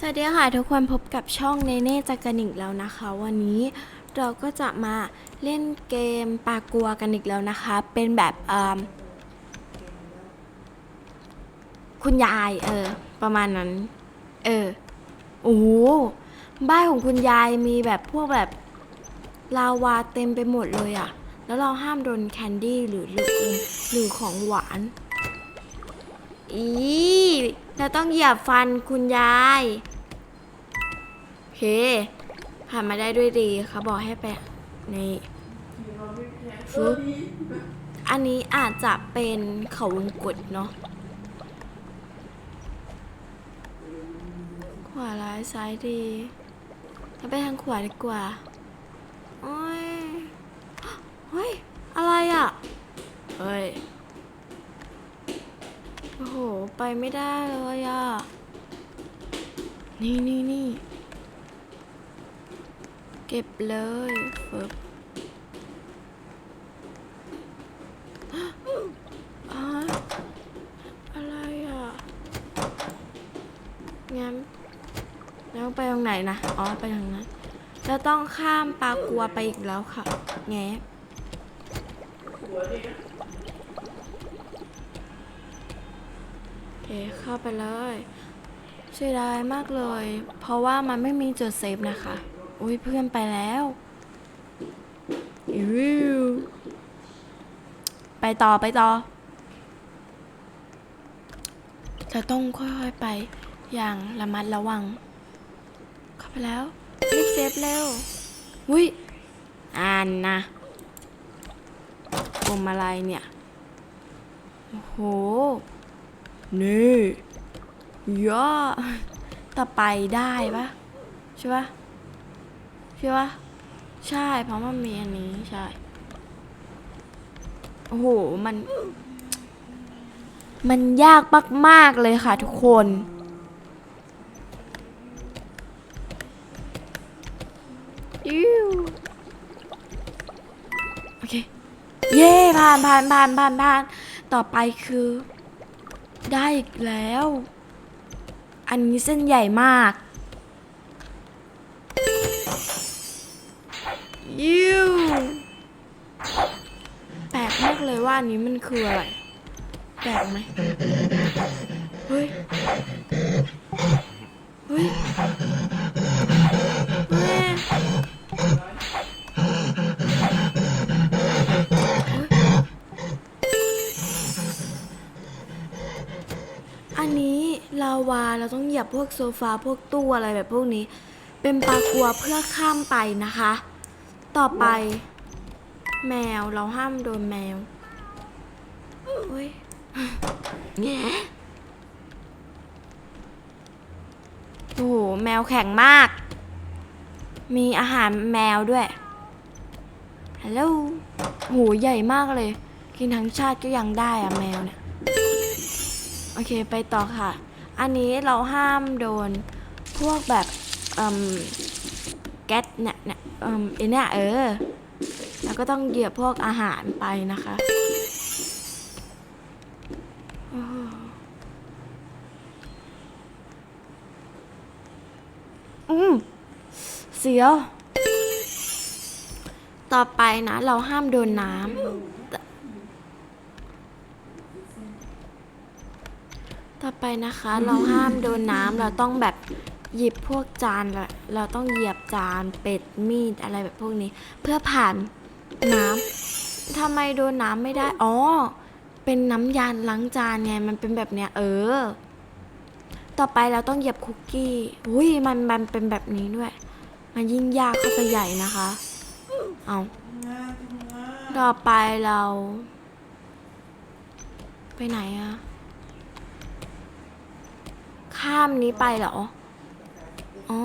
สวัสดีค่ะทุกคนพบกับช่องเนเน่จักรนิกแล้วนะคะ วันนี้เราก็จะมาเล่นเกมปากัวกันอีกแล้วนะคะ เป็นแบบคุณยายเออประมาณนั้น เออโอ้โหบ้านของคุณยายมีแบบพวกแบบลาวาเต็มไปหมดเลยอะแล้วเราห้ามโดนแคนดี้หรือลูกอหรือของหวานอี เราต้องเหยียบฟันคุณยายโอเคผ่านมาได้ด้วยดีเขาบอกให้ไปนี่ฟึบอันนี้อาจจะเป็นเขาวงกตเนาะขวาร้ายซ้ายดีเราไปทางขวาดีกว่า โอ้ยเฮ้ย อะไรอะ เฮ้ย โอ้โห ไปไม่ได้เลยอะนี่นี่นี่เก็บเลยฟึบอะอะไรอะงั้นแล้วไปตรงไหนนะ อ๋อ ไปทางนั้นจะต้องข้ามปลากัวไปอีกแล้วค่ะ แงะ เคเข้าไปเลยเสียดายมากเลย เพราะว่ามันไม่มีจุดเซฟนะคะ อุ้ยเพื่อนไปแล้วอิวไปต่อไปต่อ จะต้องค่อยๆไปอย่างระมัดระวัง เข้าไปแล้วรีบเซฟเร็วอุ้ยอ่านนะกลมอะไรเนี่ย โอ้โห นี่ย่อแต่ไปได้ปะใช่ปะใช่ปะใช่เพราะมันมีอันนี้ใช่ โอ้โห มัน มันยากมาก ๆ เลยค่ะทุกคนอิวโอเค เย่ผ่านผ่านผ่านผ่านผ่าน ต่อไปคือ ได้อีกแล้ว อันนี้เส้นใหญ่มากยิวแปลกมากเลยว่าอันนี้มันคืออะไร แปลกไหมเฮ้ย เฮ้ยแม่ เราต้องเหยียบพวกโซฟาพวกตู้อะไรแบบพวกนี้ เป็นปลากัวเพื่อข้ามไปนะคะ ต่อไป แมวเราห้ามโดนแมวเฮ้ยแงโอ้โหแมวแข็งมาก มีอาหารแมวด้วยฮัลโหลโหใหญ่มากเลย กินทั้งชาติก็ยังได้อะแมวเนี่ย โอเคไปต่อค่ะ อันนี้เราห้ามโดนพวกแบบเอ่มแก๊สเนี่ยเนี่ยเอ่มอเนี่ยเออ แล้วก็ต้องเหยียบพวกอาหารไปนะคะโอ้โหอืมเสียว ต่อไปนะ เราห้ามโดนน้ำ ต่อไปนะคะ เราห้ามโดนน้ำเราต้องแบบหยิบพวกจานเราต้องเหยียบจานเป็ดมีดอะไรแบบพวกนี้ เพื่อผ่านน้ำทำไมโดนน้ำไม่ได้อ๋อเป็นน้ำยาล้างจานไงมันเป็นแบบเนี้ยเออ ต่อไปเราต้องเหยียบคุกกี้อุ้ยมันมันเป็นแบบนี้ด้วย มันยิ่งยากเข้าไปใหญ่นะคะ เอาต่อไปเรา ไปไหนอะ ข้ามนี้ไปเหรอ อ๋อ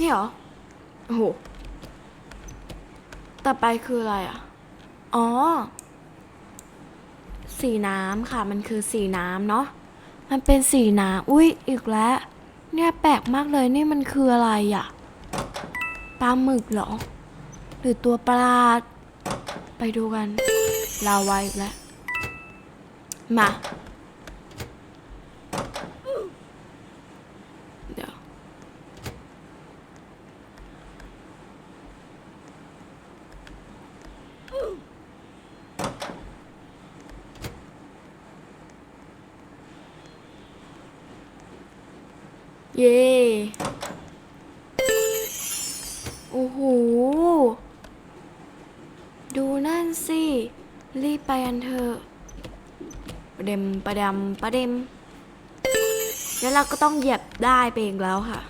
นี่เหรอ โอ้โห ต่อไปคืออะไรอะ อ๋อ สีน้ำค่ะ มันคือสีน้ำเนาะ มันเป็นสีน้ำอุ้ย อีกแล้ว เนี่ยแปลกมากเลย นี่มันคืออะไรอะ ปลาหมึกเหรอ หรือตัวปลาไปดูกัน ลาวาอีกแล้ว มา เดี๋ยว เย่โอ้โห ดูนั่นสิ รีบ ไปกันเถอะประเด็มประดำประเด็ม แล้วเราก็ต้องเหยียบได้ไปอีกแล้วค่ะ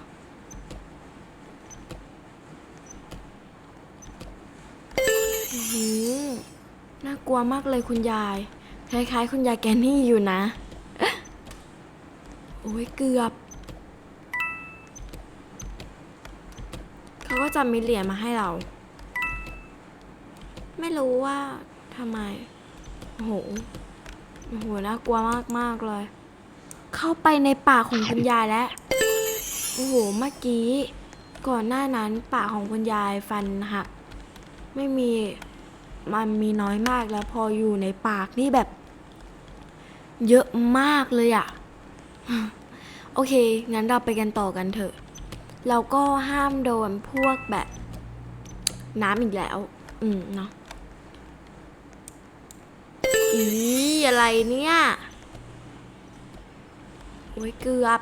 อื้อหือน่ากลัวมากเลยคุณยาย คล้ายๆ คุณยายแกนี่อยู่นะ โอ้ยเกือบ เขาก็จะมีเหรียญมาให้เรา ไม่รู้ว่าทำไม โอ้โหโอ้โหน่ากลัวมากมากเลย เข้าไปในป่าของคุณยายแล้ว โอ้โห เมื่อกี้ ก่อนหน้านั้นป่าของคุณยายฟันหัก ไม่มี มันมีน้อยมากแล้วพออยู่ในปากนี่แบบ เยอะมากเลยอะโอเค งั้นเราไปกันต่อกันเถอะ เราก็ห้ามโดนพวกแบบ น้ำอีกแล้ว อืมเนาะ อีอะไรเนี่ยโอ้ยเกือบ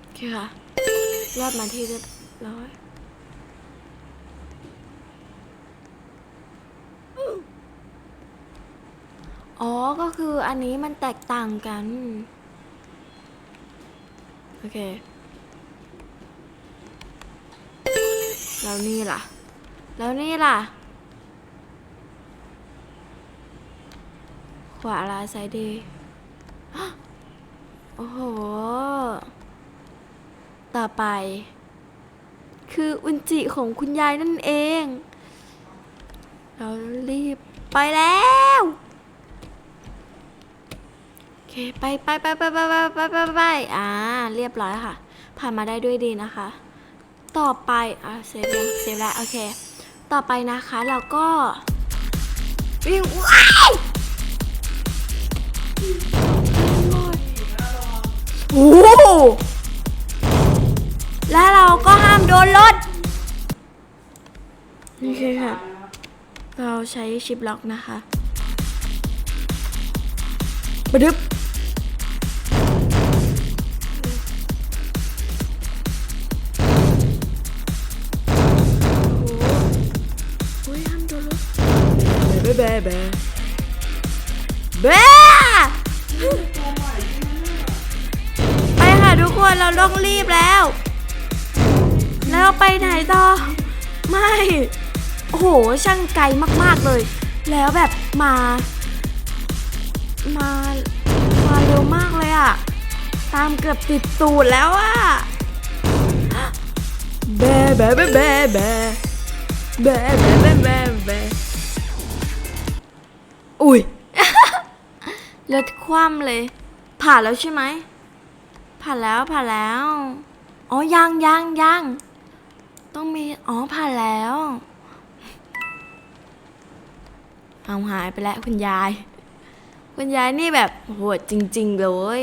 โอเคค่ะรอดมาที่เรียบร้อยอ๋อ ก็คืออันนี้มันแตกต่างกัน โอเค แล้วนี่ล่ะ แล้วนี่ล่ะ ว่าลายซ้ายดีโอ้โห ต่อไป คืออุนจิของคุณยายนั่นเอง เรารีบไปแล้วโอเคไปไปไปไปไปไปไปไปไปอ่า เรียบร้อยค่ะ ผ่านมาได้ด้วยดีนะคะ ต่อไป อ่าเซฟยังเซฟแล้ว โอเค ต่อไปนะคะ เราก็วิ่งว้าย โอ้โหแล้วเราก็ห้ามโดนรถโอเคค่ะ เราใช้ชิปล็อกนะคะบดึบโอ้โหโอ้ยห้ามโดนรถแบ๊ะแบ๊ะแบ๊ะแบ๊ ค่ะทุกคนเราต้องรีบแล้ว แล้วเราไปไหนต่อ ไม่ โอ้โห ช่างไกลมากๆเลย แล้วแบบมา มา มาเร็วมากเลยอะตามเกือบติดตูดแล้วอะแบะแบะแบะแบะแบะแบะแบะแบะแบะแบะอุ้ยรถคว่ำเลย ผ่านแล้วใช่ไหม ผ่านแล้วผ่านแล้ว อ๋อยังยังยังต้องมี อ๋อผ่านแล้วเอาหายไปแล้วคุณยาย คุณยายนี่แบบโหดจริง ๆ เลย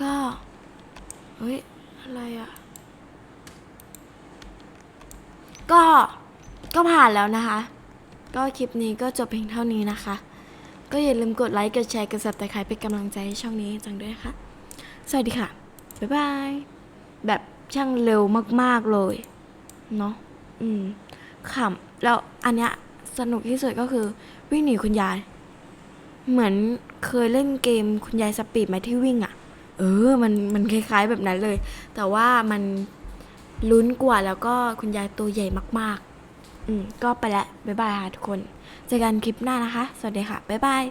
ก็เฮ้ยอะไรอะ่ะก็ก็ผ่านแล้วนะคะ ก็คลิปนี้ก็จบเพียงเท่านี้นะคะ ก็อย่าลืมกดไลค์ กดแชร์ กด subscribe เป็นกำลังใจให้ช่องนี้จังด้วยนะคะ สวัสดีค่ะ บ๊ายบาย แบบช่างเร็วมากๆเลย เนาะอืมขำแล้วอันเนี้ยสนุกที่สุดก็คือวิ่งหนีคุณยาย เหมือนเคยเล่นเกมคุณยายสปีดไหมที่วิ่งอะ่ะ เออ มันมันคล้าย ๆ แบบนั้นเลย แต่ว่ามันลุ้นกว่าแล้วก็คุณยายตัวใหญ่มาก ๆ อืมก็ไปล้วบ๊ายบายค่ะทุกคน เจอกันคลิปหน้านะคะ สวัสดีค่ะ บ๊ายบาย